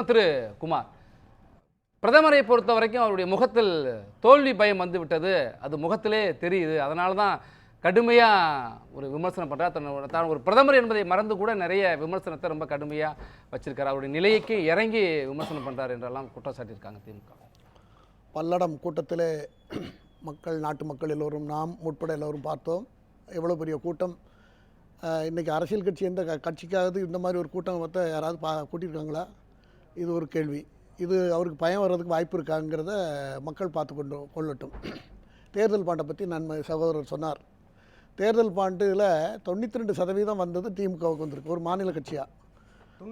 வணக்கம் திரு குமார். பிரதமரை பொறுத்த வரைக்கும் அவருடைய முகத்தில் தோல்வி பயம் வந்து விட்டது அது முகத்திலே தெரியுது. அதனால தான் கடுமையாக ஒரு விமர்சனம் பண்ணுறார் தன்னோட தான் ஒரு பிரதமர் என்பதை மறந்து கூட நிறைய விமர்சனத்தை ரொம்ப கடுமையாக வச்சிருக்கார் அவருடைய நிலைக்கு இறங்கி விமர்சனம் பண்ணுறார் என்றெல்லாம் குற்றம் சாட்டியிருக்காங்க திமுக. பல்லடம் கூட்டத்தில் மக்கள் நாட்டு மக்கள் எல்லோரும் நாம் உட்பட எல்லோரும் பார்த்தோம். எவ்வளோ பெரிய கூட்டம். இன்றைக்கி அரசியல் கட்சி எந்த க- கட்சிக்காவது இந்த மாதிரி ஒரு கூட்டம் மொத்த யாராவது பா கூட்டியிருக்காங்களா? இது ஒரு கேள்வி. இது அவருக்கு பயம் வர்றதுக்கு வாய்ப்பு இருக்காங்கிறத மக்கள் பார்த்து கொண்டு கொள்ளட்டும். தேர்தல் பாண்டை பற்றி நன்மை சகோதரர் சொன்னார். தேர்தல் பாண்டில் தொண்ணூற்றி ரெண்டு சதவீதம் வந்தது திமுகவுக்கு வந்திருக்கு. ஒரு மாநில கட்சியாக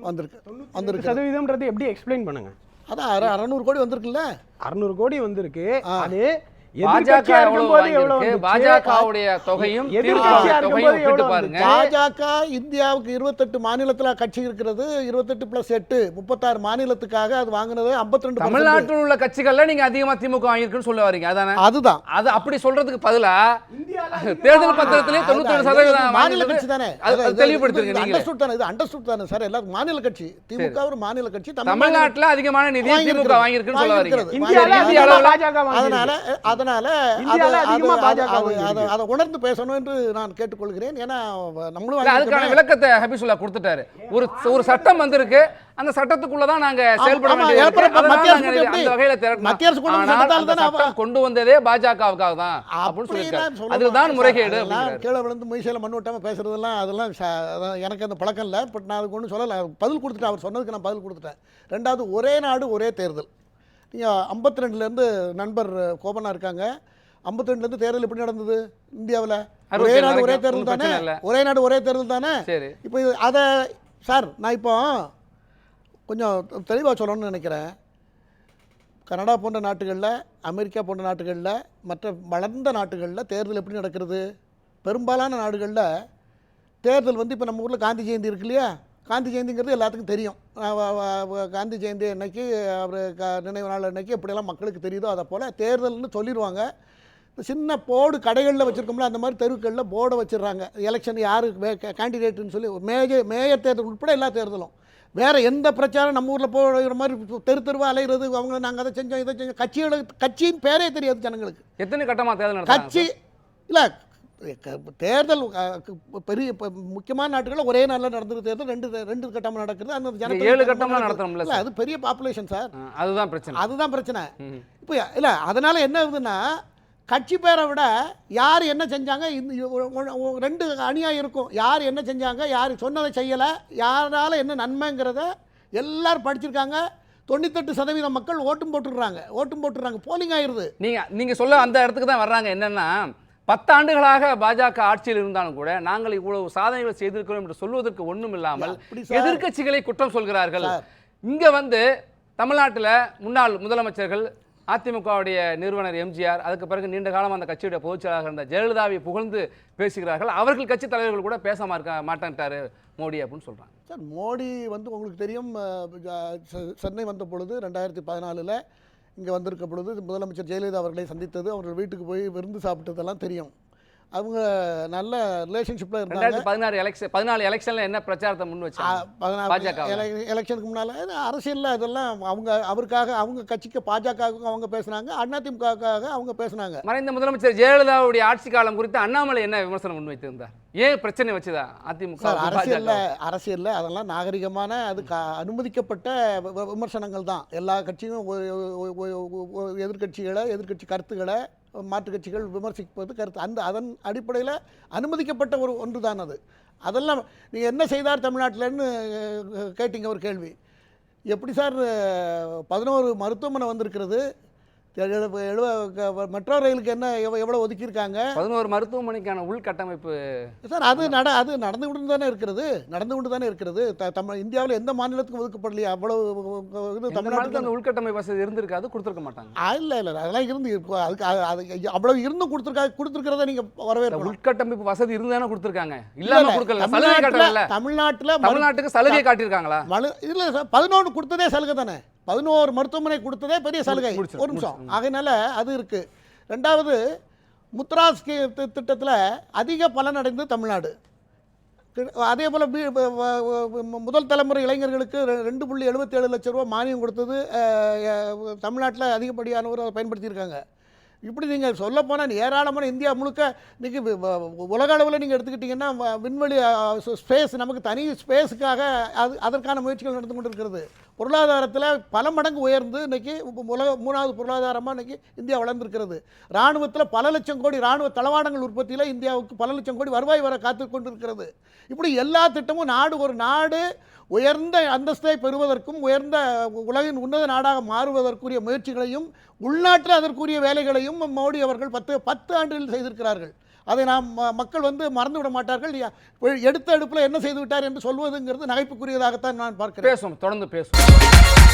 வந்திருக்கு. வந்திருக்கு. சதவீதம்ன்றது எப்படி எக்ஸ்பிளைன் பண்ணுங்க? அதான் அற அறநூறு கோடி வந்திருக்குல்ல? அறுநூறு கோடி வந்திருக்கு. அது பாஜக இந்தியாவுக்கு இருபத்தெட்டு மாநிலத்தில் கட்சி இருக்கிறது. இருபத்தெட்டு பிளஸ் எட்டு முப்பத்தாறு மாநிலத்துக்காக அது வாங்கினது 52% ரெண்டு தமிழ்நாட்டில் உள்ள கட்சிகள்ல நீங்க அதிகமா திமுக வாங்கியிருக்குன்னு சொல்ல வரீங்க. அதானே? அதுதான். அது அப்படி சொல்றதுக்கு பதிலா தேர்தல் பத்திரத்திலே தொண்ணூத்தி. சதவீதம் மாநில கட்சி தானே நீங்களே. அண்டர்ஸ்டுட் தானே இது அண்டர்ஸ்டுட் தானே சார் எல்லாரும் மாநில கட்சி திமுக ஒரு மாநில கட்சி தமிழ்நாட்டுல அதிகமான நிதியை திமுக. வாங்கியிருக்குன்னு சொல்ல வரீங்க அதனால. அதனால இந்தியால அது- அதிகமா அது- பாஜக அது- வாங்கியிருக்கு. அதை- அதை உணர்ந்து பேசணும் என்று நான் கேட்டுக்கொள்கிறேன் ஏன்னா நம்மளும் அதுக்கான. விளக்கத்தை ஹபிசுல்லா கொடுத்துட்டாரு ஒரு ஒரு சட்டம் வந்திருக்கு அந்த சட்டத்துக்குள்ள தான் நாங்க செயல்பட மத்திய அரசு கொண்டு தானே வந்ததே பாஜகவுக்காக தான் அதுதான் மாட்டேன் முறைகேடு. கீழே விழுந்து மீசையில் மண் விட்டாமல் பேசுறதெல்லாம் அதெல்லாம் எனக்கு அந்த பழக்கம் இல்லை. பட் நான் அதுக்கு ஒன்றும் சொல்லலை. பதில் கொடுத்துட்டேன். அவர் சொன்னதுக்கு நான் பதில் கொடுத்துட்டேன். ரெண்டாவது ஒரே நாடு ஒரே தேர்தல். நீங்கள் ஐம்பத்தி ரெண்டுலேருந்து நண்பர் கோபனா இருக்காங்க. ஐம்பத்தி ரெண்டுலேருந்து தேர்தல் எப்படி நடந்தது இந்தியாவில்? ஒரே நாடு ஒரே தேர்தல் தானே. ஒரே நாடு ஒரே தேர்தல் தானே? இப்போ அதை சார் நான் இப்போ கொஞ்சம் தெளிவாக சொல்லணும்னு நினைக்கிறேன். கனடா போன்ற நாட்டுகளில் அமெரிக்கா போன்ற நாடுகளில் மற்ற வளர்ந்த நாடுகளில் தேர்தல் எப்படி நடக்கிறது? பெரும்பாலான நாடுகளில் தேர்தல் வந்து இப்போ நம்ம ஊரில் காந்தி ஜெயந்தி இருக்கு இல்லையா? காந்தி ஜெயந்திங்கிறது எல்லாத்துக்கும் தெரியும். காந்தி ஜெயந்தி அன்னைக்கு அவர் க நினைவு நாள் அன்னைக்கு எப்படியெல்லாம் மக்களுக்கு தெரியுதோ அதை போல் தேர்தல்னு சொல்லிடுவாங்க சின்ன போர்டு கடைகளில் வச்சுருக்கோம்ல அந்த மாதிரி தெருக்களில் போர்டை வச்சிடுறாங்க. எலெக்ஷன் யார் கேண்டிடேட்டுன்னு சொல்லி மேஜர் மேயர் தேர்தல் உட்பட எல்லா தேர்தலும். வேறு எந்த பிரச்சாரம் நம்ம ஊரில் போகிற மாதிரி தெரு தெருவாக அலைகிறது அவங்க நாங்கள் அதை செஞ்சோம் இதை செஞ்சோம். கட்சிகளுக்கு கட்சியின் பேரே தெரியாது ஜனங்களுக்கு. எத்தனை கட்டமா தேர்தல் கட்சி இல்லை தேர்தல் பெரிய முக்கியமான நாட்டுகளில் ஒரே நாளில் நடந்துரு தேர்தல் ரெண்டு ரெண்டு கட்டமாக நடக்குது அந்த ஜனத்தொகை ஏழு கட்டமா கட்டம்லாம் நடக்குது. நடத்தணும்ல இல்ல அது பெரிய பாப்புலேஷன் சார். அதுதான் பிரச்சனை. அதுதான் பிரச்சனை. இப்போ இல்லை அதனால் என்ன ஆகுதுன்னா கட்சி பேரை விட யார் என்ன செஞ்சாங்க? ரெண்டு அணியாக இருக்கும். யார் என்ன செஞ்சாங்க? யார் சொன்னதை செய்யலை. யாரால் என்ன நன்மைங்கிறத எல்லாரும் படிச்சிருக்காங்க. தொண்ணூத்தெட்டு சதவீதம் மக்கள் ஓட்டும் போட்டுடுறாங்க. ஓட்டும் போட்டுடுறாங்க. போலிங் ஆயிடுது நீங்க நீங்க சொல்ல அந்த இடத்துக்கு தான் வர்றாங்க. என்னன்னா பத்தாண்டுகளாக பாஜக ஆட்சியில் இருந்தாலும் கூட நாங்கள் இவ்வளவு சாதனைகள் செய்திருக்கிறோம் என்று சொல்வதற்கு ஒண்ணும் இல்லாமல். எதிர்க்கட்சிகளை குற்றம் சொல்கிறார்கள். இங்க வந்து தமிழ்நாட்டில் முன்னாள் முதலமைச்சர்கள் அதிமுகவுடைய நிறுவனர் எம்ஜிஆர் அதுக்கு பிறகு நீண்ட காலம் அந்த கட்சியுடைய பொதுச்செயலாளர் இருந்த ஜெயலலிதாவை புகழ்ந்து பேசுகிறார்கள். அவர்கள் கட்சி தலைவர்கள் கூட பேச மாட்டா மாட்டேன்ட்டாரு மோடி அப்படின்னு சொல்கிறாங்க சார் மோடி வந்து உங்களுக்கு தெரியும் செ- சென்னை வந்த பொழுது ரெண்டாயிரத்தி பதினாலில் இங்கே வந்திருக்க பொழுது முதலமைச்சர் ஜெயலலிதா அவர்களை சந்தித்தது அவர்கள் வீட்டுக்கு போய் விருந்து சாப்பிட்டதெல்லாம் தெரியும். அவங்க நல்ல ரிலேஷன்ஷிப்பில் இருந்தாங்க. பதினாறு எலெக்ஷன் பதினாலு எலெக்ஷன்ல என்ன பிரச்சாரத்தை முன் வச்சாங்க. எலெக்ஷனுக்கு முன்னால் அரசியலில் இதெல்லாம் அவங்க அவருக்காக அவங்க கட்சிக்கு பாஜகவுக்கும் அவங்க பேசுனாங்க அதிமுகவுக்காக அவங்க பேசுனாங்க. மறைந்த முதலமைச்சர் ஜெயலலிதாவுடைய ஆட்சி காலம் குறித்து அண்ணாமலை என்ன விமர்சனம் முன்வைத்திருந்தார்? ஏன் பிரச்சனை வச்சுதா? அதிமுக அரசியலில் அரசியலில் அதெல்லாம் நாகரிகமான அது க அனுமதிக்கப்பட்ட விமர்சனங்கள் தான். எல்லா கட்சியும் எதிர்க்கட்சிகளை எதிர்க்கட்சி கருத்துக்களை மாற்றுக் கட்சிகள் விமர்சிப்பது கருத்து. அந்த அதன் அடிப்படையில் அனுமதிக்கப்பட்ட ஒரு ஒன்று தான் அது. அதெல்லாம் நீங்கள் என்ன செய்தார் தமிழ்நாட்டிலன்னு கேட்டீங்க ஒரு கேள்வி. எப்படி சார் பதினோரு மருத்துவமனை வந்திருக்கிறது? மெட்ரோ ரயிலுக்கு என்ன எவ்வ- எவ்வளோ ஒதுக்கியிருக்காங்க? பதினோரு மருத்துவமனைக்கான உள்கட்டமைப்பு சார் அது நட அது நடந்து கொண்டு தானே இருக்கிறது. நடந்து கொண்டு தானே இருக்கிறது தமிழ் இந்தியாவில் எந்த மாநிலத்துக்கும் ஒதுக்கப்படலையா. அவ்வளவு இது தமிழ்நாட்டுக்கு அந்த உள்கட்டமைப்பு வசதி இருந்திருக்காது கொடுத்துருக்க மாட்டாங்க. இல்ல இல்ல அதெல்லாம் இருந்து அதுக்கு அது- அவ்வளவு இருந்தும் கொடுத்துருக்கா கொடுத்துருக்கிறத நீங்க இந்த வரவேற்கணும் உள்கட்டமைப்பு வசதி இருந்தானே கொடுத்துருக்காங்க. இல்ல, இல்லாம இல்ல. கொடுக்கல. சலுகை தமிழ்நாட்டுல தமிழ்நாட்டுக்கு சலுகை காட்டியிருக்காங்களா? இல்லை சார் பதினொன்று கொடுத்ததே சலுகை தானே. பதினோரு மருத்துவமனை கொடுத்ததே பெரிய சலுகை. ஒரு நிமிஷம். ஆகையினால அது இருக்கு. ரெண்டாவது முத்ரா திட்டத்தில் அதிக பலனடைந்து தமிழ்நாடு. அதே போல் முதல் தலைமுறை இளைஞர்களுக்கு ரெண்டு புள்ளி எழுபத்தேழு லட்ச ரூபா மானியம் கொடுத்தது தமிழ்நாட்டில் அதிகப்படியானவர் அதை பயன்படுத்தியிருக்காங்க. இப்படி நீங்கள் சொல்லப்போனால் ஏராளமான இந்தியா முழுக்க இன்றைக்கி உலக அளவில் நீங்கள் எடுத்துக்கிட்டிங்கன்னா விண்வெளி ஸ்பேஸ் நமக்கு தனி ஸ்பேஸுக்காக அது அதற்கான முயற்சிகள் நடந்து கொண்டிருக்கிறது. பொருளாதாரத்தில் பல மடங்கு உயர்ந்து இன்றைக்கி உலக மூணாவது பொருளாதாரமாக இன்றைக்கி இந்தியா வளர்ந்திருக்கிறது. இராணுவத்தில் பல லட்சம் கோடி இராணுவ தளவாடங்கள் உற்பத்தியில் இந்தியாவுக்கு பல லட்சம் கோடி வருவாய் வர காத்து கொண்டிருக்கிறது. இப்படி எல்லா திட்டமும் நாடு ஒரு நாடு உயர்ந்த அந்தஸ்தை பெறுவதற்கும் உயர்ந்த உலகின் உன்னத நாடாக மாறுவதற்குரிய முயற்சிகளையும் உள்நாட்டில் அதற்குரிய வேலைகளையும் மோடி அவர்கள் பத்து பத்து ஆண்டுகளில் செய்திருக்கிறார்கள். அதை நாம் ம- மக்கள் வந்து மறந்து விட மாட்டார்கள். யா- எடுத்த அடுப்பில் என்ன செய்து விட்டார் என்று சொல்வதுங்கிறது நகைப்புக்குரியதாகத்தான் நான் பார்க்கிறேன். பேசுவோம் தொடர்ந்து பேசுவோம்.